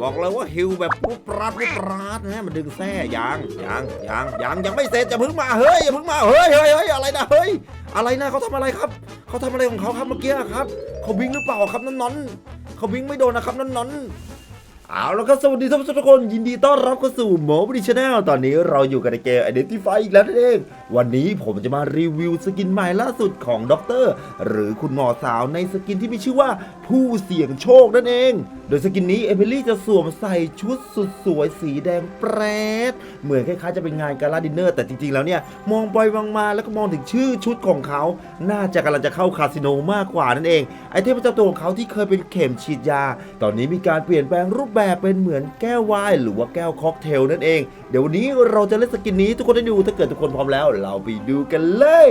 บอกเลยว่าฮิวแบบปุ๊บปราดปุ๊บปราดนะมันดึงแส้ยังยังยังยังยังไม่เสร็จอย่าเพิ่งมาเฮ้ยอย่าเพิ่งมาเฮ้ยเฮ้ยเฮ้ยอะไรนะเฮ้ยอะไรนะเขาทำอะไรครับเขาทำอะไรของเขาครับเมื่อกี้ครับเขาบิงหรือเปล่าครับนั่นนอนเขาบิงไม่โดนนะครับนั่นนอนเอาแล้วก็สวัสดีท่านผู้ชมทุกคนยินดีต้อนรับเข้าสู่หมอบรีชแนลตอนนี้เราอยู่กันในเกม Identify อีกแล้วนั่นเอง วันนี้ผมจะมารีวิวสกินใหม่ล่าสุดของด็อกเตอร์หรือคุณหมอสาวในสกินที่มีชื่อว่าผู้เสี่ยงโชคนั่นเอง โดยสกินนี้เอมิลี่จะสวมใส่ชุดสุดสวยสีแดงแปรดเหมือนคล้ายๆจะเป็นงานการาดินเนอร์ แต่จริงๆแล้วเนี่ย มองไปมองมาแล้วก็มองถึงชื่อชุดของเขา น่าจะกำลังจะเข้าคาสิโนมากกว่านั่นเอง ไอเทมประจำตัวของเขาที่เคยเป็นเข็มฉีดยา ตอนนี้มีการเปลี่ยนแปลงรูปแบบเป็นเหมือนแก้ววายหรือว่าแก้วค็อกเทลนั่นเอง เดี๋ยววันนี้เราจะเล่นสกินนี้ทุกคนได้ดูถ้าเกิดทุกคนพร้อมแล้วเราไปดูกันเลย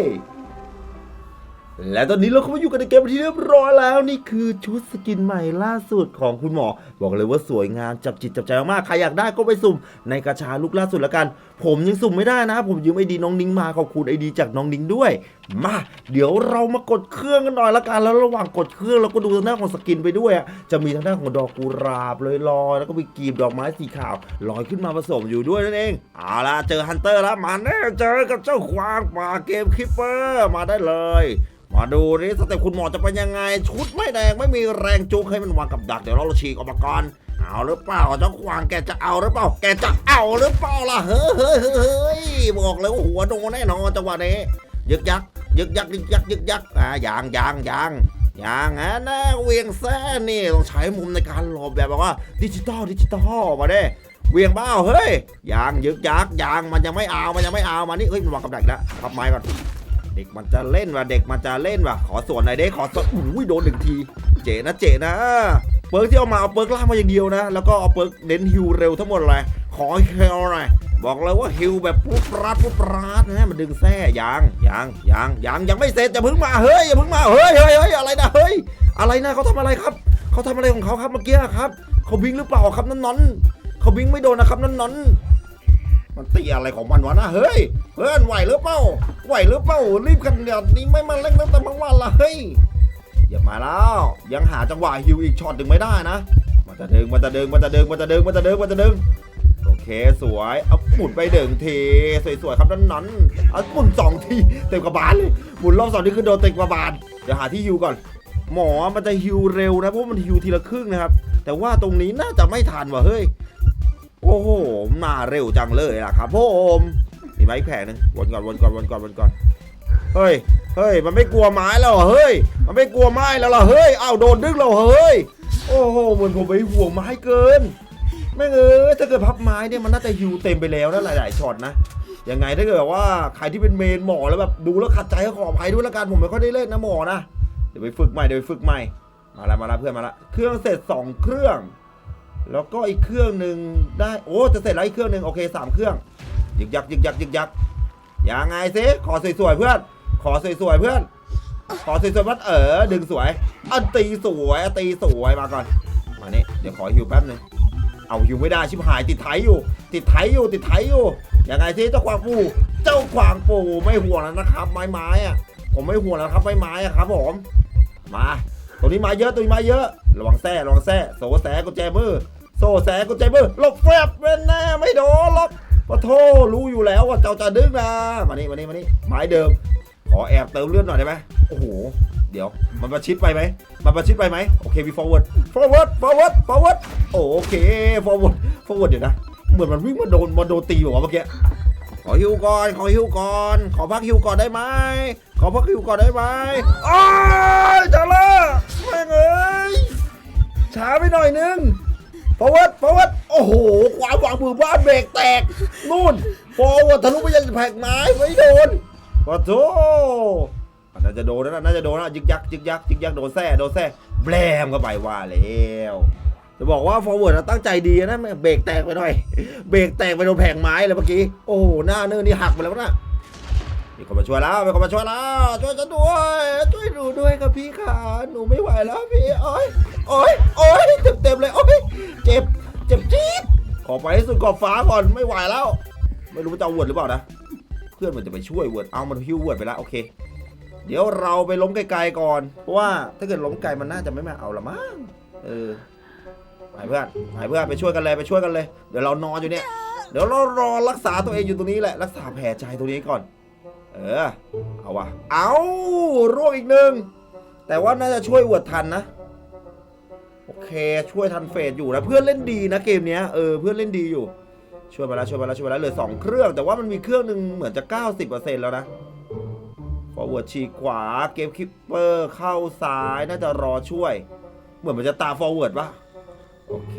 และตอนนี้เราก็มาอยู่กันในเกมที่เรียบร้อยแล้วนี่คือชุดสกินใหม่ล่าสุดของคุณหมอ บอกเลยว่าสวยงามจับจิตจับใจมากๆใครอยากได้ก็ไปสุ่มในกระชาลูกล่าสุดล้วกัน ผมยังสุ่มไม่ได้นะ ผมยืมไอดีน้องนิ้งมาขอบคุณไอดีจากน้องนิ้งด้วย มาเดี๋ยวเรามากดเครื่องกันหน่อยละกันแล้วระหว่างกดเครื่องเราก็ดูทางด้านของสกินไปด้วยจะมีทางด้านของดอกกุหลาบลอยๆแล้วก็มีกลีบดอกไม้สีขาวลอยขึ้นมาผสมอยู่ด้วยนั่นเองเอาล่ะเจอฮันเตอร์แล้วมาแน่เจอกับเจ้าควางป่าเกมคิปเปอร์มาได้เลย มาดูนี่สเต็ปคุณหมอจะเป็นยังไง ชุดไม่แดงไม่มีแรงจุกให้มันวางกับดัก เดี๋ยวเราฉีกออกมาก่อนเอาหรือเปล่าเจ้าควางแกจะเอาหรือเปล่า แกจะเอาหรือเปล่าล่ะเฮ้ยเฮ้ยเฮ้ยเฮ้ยบอกเลยว่าหัวโดนแน่นอนจังหวะนี้ยึกยักยึกยักยึกยักยึกยักอะยางอย่างอย่างอย่างฮะนะเวียงแซ่นี่ต้องใช้มุมในการหลบแบบว่าดิจิตอลดิจิตอลมาเด้เวียงเบ้าเฮ้ยยางยึกยักยางมันยังไม่เอามันยังไม่เอามานี่เฮ้ยมันวางกับดักอีกแล้วพับไม้ก่อน เด็กมันจะเล่นว่ะเด็กมันจะเล่นว่ะขอส่วนหน่อยเด้ขอส่วนอุ้ยโดนหนึ่งที เจ๋นะเจ๋นะ เปิร์กที่เอามาเอาเปิร์กล่างมาอย่างเดียวนะ แล้วก็เอาเปิร์กเน้นฮิวเร็วทั้งหมดเลยขอฮิวหน่อยบอกเลยว่าฮิวแบบปุ๊บปราดปุ๊บปราดนะมันดึงแส้ยางยางยางยางยังไม่เสร็จอย่าเพิ่งมาเฮ้ยอย่าเพิ่งมาเฮ้ยเฮ้ยเฮ้ยอะไรนะเฮ้ยอะไรนะเขาทำอะไรครับเขาทำอะไรของเขาครับเมื่อกี้ครับเขาบิงหรือเปล่าครับนั่นนอนเขาบิงไม่โดนนะครับนั่นนอน มันตีอะไรของมันวะนะเฮ้ย เพื่อนไหวหรือเปล่า ไหวหรือเปล่า รีบกันเดี๋ยวนี้ไม่มาเล่นตั้งแต่เมื่อวานละเฮ้ยอย่ามาแล้ว ยังหาจังหวะฮิวอีกช็อตหนึ่งไม่ได้นะ มันจะดึง มันจะดึง มันจะดึง มันจะดึง มันจะดึง มันจะดึง โอเคสวย เอาหมุนไปหนึ่งที สวยๆครับนั้นนั้นเอาหมุนสองทีเต็มกระบาลเลย หมุนรอบสองนี่คือโดนเต็มกระบาล เดี๋ยวหาที่ฮิวก่อน หมอมันจะฮิวเร็วนะเพราะมันฮิวทีละครึ่งนะครับ แต่ว่าตรงนี้น่าจะไม่ทันว่ะเฮ้ย โอ้โห มาเร็วจังเลยล่ะครับผมมีไมอีกแผงหนึงวนก่อนวนก่อนวนก่อนวนก่อน เฮ้ย เฮ้ย มันไม่กลัวไม้แล้วเหรอเฮ้ย มันไม่กลัวไม้แล้วเหรอเฮ้ยอ้าวโดนดึงแล้วเรอเฮ้ย โอ้โห เหมือนผมไปห่วงไม้เกิน แม่งเอ้ยถ้าเกิดพับไม้เนี่ยมันน่าจะฮิวเต็มไปแล้วนะหลายๆช็อตนะ ยังไงถ้าเกิดว่าใครที่เป็นเมนหมอแล้วแบบดูแล้วขัดใจก็ขออภัยด้วยละกันผมไม่ค่อยได้เล่นนะหมอนะ เดี๋ยวไปฝึกใหม่เดี๋ยวไปฝึกใหม่ มาละมาละเพื่อนมาละ เครื่องเสร็จสองเครื่อง แล้วก็อีกเครื่องหนึ่งได้โอ้จะเสร็จแล้วอีกเครื่องหนึ่งโอเคสามเครื่องยึกยักยึกยักยึกยักยังไงสิขอสวยๆเพื่อน ขอสวยๆเพื่อน ขอสวยๆวัดเออดึงสวยอันตีสวยอตีสวยมาก่อนมาเนี่เดี๋ยวขอฮิวแป๊บหนึงเอาฮิวไม่ได้ชิบหายติดไถอยู่ ติดไถอยู่ติดไถอยู่ยังไงสิเจ้าขวางปูเจ้าขวางปูไม่ห่วงแล้วนะครับ ไม้ไม้อะผมไม่ห่วงแล้วครับไม้ไม้อะครับผมมาตรงนี้มาเยอะตรงนี้มาเยอะ ระวังแซ่ระวังแซ่โซแสกุญแจมือ โซ่แสกุญแจมือหลบแฟบเป็นแน่ไม่โดนหรอกปะโทรู้อยู่แล้วว่าเจ้าจะดึงนะมานี่มานี่มานี่ไม้เดิม ขอแอบเติมเลือดหน่อยได้ไหมโอ้โหเดี๋ยวมันประชิดไปไหมมันประชิดไปไหมโอเคมี forward forward forward forward โอเค forward forward เวิร์ดี๋ยวนะเหมือนมันวิ่งมาโดนมาโดนตีแบบว่าเมื่อกี้ขอฮิวก่อนขอฮิวก่อนขอพักฮิวก่อนได้ไหมขอพักฮิวก่อนได้ไหมอ้ายจังเลยแม่งเอ้ยช้าไปหน่อยนึง forward forward โอ้โหขวาขวางมือบ้านเบรกแตกนู่น forward ทะลุไปยังแผงไม้ไม่โดนขอโทษน่าจะโดนนะน่าจะโดนนะยึกยักยึกยักยึกยักโดนแซ่โดนแซ่แบลมเข้าไปว่าแล้วจะบอกว่า forward นะตั้งใจดีนะเบรกแตกไปหน่อย เบรกแตกไปโดนแผงไม้เลยเมื่อกี้ โอ้โหหน้าเนื้อนี่หักไปแล้วนะมีคนมาช่วยแล้วมีคนมาช่วยแล้วช่วยฉันด้วย ครับพี่ขาหนูไม่ไหวแล้วพี่โอ้ยโอ้ยโอ้ยเต็มเต็มเลยโอ้ยเจ็บเจ็บจี๊ดขอไปให้สุดขอบฟ้าก่อนไม่ไหวแล้ว ไม่รู้จะเอาเวิร์ดหรือเปล่านะเพื่อนมันจะไปช่วยเวิร์ดเอามันฮิ้วเวิร์ดไปแล้วโอเค เดี๋ยวเราไปล้มไกลๆก่อนเพราะว่าถ้าเกิดล้มไกลมันน่าจะไม่มาเอาละมั้งเออไปเพื่อนไปเพื่อนไปช่วยกันเลยไปช่วยกันเลย เดี๋ยวเรานอนอยู่เนี่ยเดี๋ยวเรารอรักษาตัวเองอยู่ตรงนี้แหละรักษาแผลใจตรงนี้ก่อน เออ เอาวะเอาร่วงอีกหนึ่ง แต่ว่าน่าจะช่วยอวดทันนะ โอเคช่วยทันเฟสอยู่นะเพื่อนเล่นดีนะเกมเนี้ยเออเพื่อนเล่นดีอยู่ ช่วยมาแล้วช่วยมาแล้วช่วยมาแล้วเหลือสองเครื่อง แต่ว่ามันมีเครื่องหนึ่งเหมือนจะ 90%แล้วนะฟอร์เวิร์ดฉีกขวาเกมคิปเปอร์เข้าซ้ายน่าจะรอช่วย เหมือนมันจะตาฟอร์เวิร์ดปะโอเค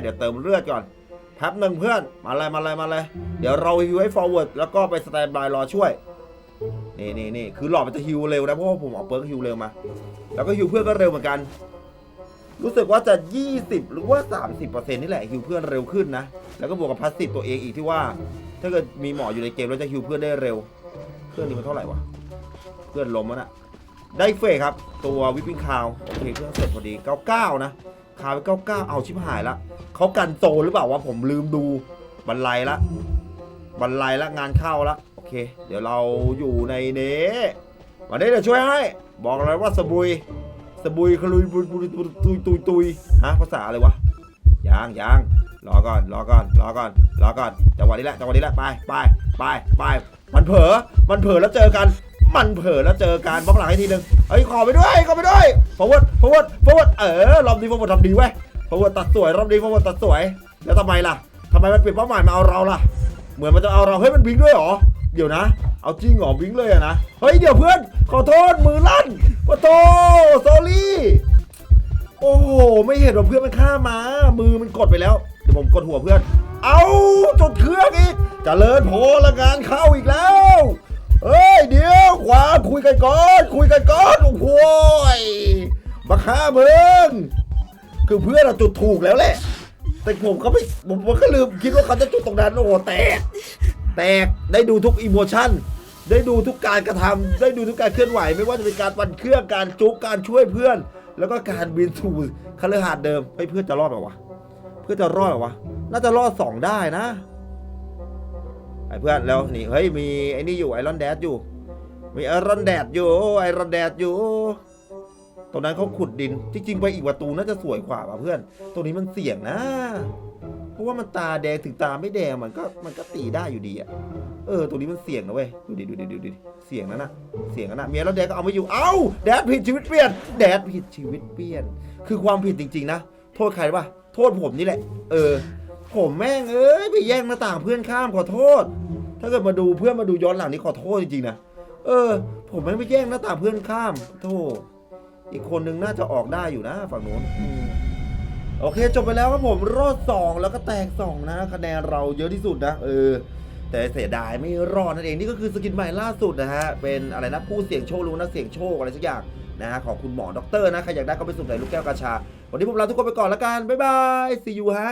เดี๋ยวเติมเลือดก่อนแป๊บหนึ่งเพื่อนมาเลยมาเลยมาเลยเดี๋ยวเราฮิวให้ฟอร์เวิร์ดแล้วก็ไปสแตนบายรอช่วย นี่นี่นี่คือหลอดมันจะฮิวเร็วนะเพราะว่าผมเอาเปิร์กฮิวเร็วมา แล้วก็ฮิวเพื่อนก็เร็วเหมือนกัน รู้สึกว่าจะ 20 หรือว่า 30%นี่แหละฮิวเพื่อนเร็วขึ้นนะ แล้วก็บวกกับพาสซีฟตัวเองอีกที่ว่า ถ้าเกิดมีหมออยู่ในเกมแล้วจะฮิวเพื่อนได้เร็วเครื่องนี้มันเท่าไหร่วะ เพื่อนล้มแล้วนะได้เฟยครับ ตัววิปปิ้งคาวโอเคเครื่องเสร็จพอดี 99 นะคาไป99 เอาชิบหายละเขากันโซนหรือเปล่าวะผมลืมดูบันไลละบันไลละงานเข้าละ เค เดี๋ยวเราอยู่ในเนวันนี้เดี๋ยวช่วยให้ บอกเลยว่าสบุย สบุยคลุยบุยบุยตุยตุยตุยตุยฮะภาษาอะไรวะยังยังรอก่อนรอก่อนรอก่อนรอก่อนจังหวะนี้แหละจังหวะนี้แหละไปไปไปไปมันเผลอมันเผลอแล้วเจอกัน มันเผลอแล้วเจอการบล็อกหลังให้ทีหนึ่งเอ้ยขอไปด้วยขอไปด้วย forward forward forward เออรอบนี้ forward ทำดีเว้ย forward ตัดสวยรอบนี้ forward ตัดสวยแล้วทำไมล่ะทำไมมันเปลี่ยนเป้าหมายมาเอาเราล่ะ เหมือนมันจะเอาเราเฮ้ยมันบิงด้วยหรอ เดี๋ยวนะ เอาจริงเหรอบิงเลยอะนะ เฮ้ยเดี๋ยวเพื่อน ขอโทษมือลั่นขอโทษ sorry โอ้โห ไม่เห็นว่าเพื่อนมันฆ่ามา มือมันกดไปแล้ว เดี๋ยวผมกดหัวเพื่อน เอาจุดเครื่องอีกจเจริญโพละงานเข้าอีกแล้ว เฮ้ยเดี๋ยวขวาคุยกันก่อน คุยกันก่อน โอ้โหยมาฆ่ามึงคือเพื่อนเราจุดถูกแล้วแหละ แต่ผมก็ไม่ผมผมก็ลืมคิดว่าเขาจะจุดตรงนั้นโอ้โหแตก แตกได้ดูทุกอีโมชั่นได้ดูทุกการกระทำได้ดูทุกการเคลื่อนไหว ไม่ว่าจะเป็นการปั่นเครื่องการจุกการช่วยเพื่อน แล้วก็การบินสู่คฤหาสน์เดิมเฮ้เพื่อนจะรอดเปล่าวะเพื่อนจะรอดเปล่าวะน่าจะรอดสองได้นะไอ้เพื่อนแล้วนี่เฮ้ยมีไอ้นี่อยู่ไอรอนแดดอยู่ มีไอรอนแดดอยู่ไอรอนแดดอยู่ตรงนั้นเขาขุดดิน จริงๆไปอีกประตูน่าจะสวยกว่าป่ะเพื่อน ตรงนี้มันเสี่ยงนะ ราะว่ามันตาแดงถึงตาไม่แดงมันก็มันก็ตีได้อยู่ดีอะเออตรงนี้มันเสี่ยงนะเว้ยดูดิดูดิดูดิเสี่ยงนะนะเสี่ยงนะนะเมียแล้วแดดก็เอาไม่อยู่เอ้าแดดผิดชีวิตเปลี่ยนแดดผิดชีวิตเปลี่ยน คือความผิดจริง ๆ นะโทษใครปะโทษผมนี่แหละ เออ ผมแม่งเอ้ยไปแย่งหน้าต่างเพื่อนข้ามขอโทษ ถ้าเกิดมาดูเพื่อนมาดูย้อนหลังนี่ขอโทษจริงๆนะเออ ผมแม่งไปแย่งหน้าต่างเพื่อนข้ามโทษอีกคนนึงน่าจะออกได้อยู่นะฝั่งโน้นอืม โอเคจบไปแล้วครับผมรอด 2 แล้วก็แตก 2 นะคะแนนเราเยอะที่สุดนะเออแต่เสียดายไม่รอดนั่นเองนี่ก็คือสกินใหม่ล่าสุดนะฮะเป็นอะไรนะผู้เสี่ยงโชครู้นะเสี่ยงโชคอะไรสักอย่างนะฮะของคุณหมอด็อกเตอร์นะใครอยากได้ก็ไปสุ่มใส่ลูกแก้วกาชา วันนี้พวกเราทุกคนไปก่อนละกันบ๊ายบายซีอูฮะ